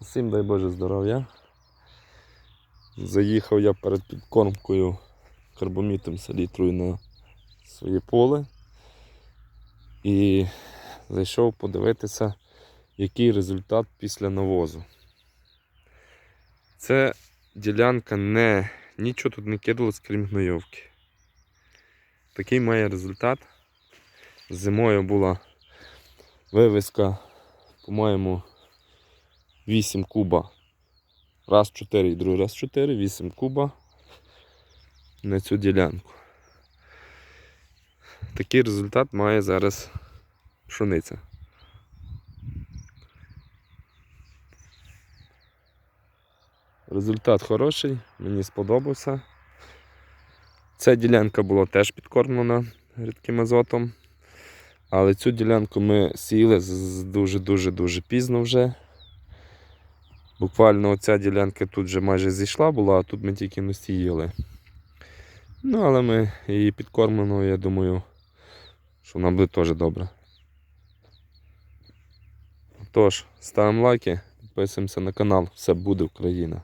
Всім дай Боже здоров'я. Заїхав я перед підкормкою карбомітом селітрою на своє поле і зайшов подивитися, який результат після навозу. Це ділянка не нічого тут не кидалось, крім гнойовки. Такий має результат. Зимою була вивіска, по-моєму, 8 куба. Раз 4 і другий раз 4, 8 куба на цю ділянку. Такий результат має зараз пшениця. Результат хороший, мені сподобався. Ця ділянка була теж підкормлена рідким азотом. Але цю ділянку ми сіяли дуже-дуже-дуже пізно вже. Буквально оця ділянка тут вже майже зійшла була, а тут ми тільки не стіїли. Ну, але ми її підкормлено, я думаю, що вона буде теж добре. Тож, ставимо лайки, підписуємося на канал. Все буде Україна.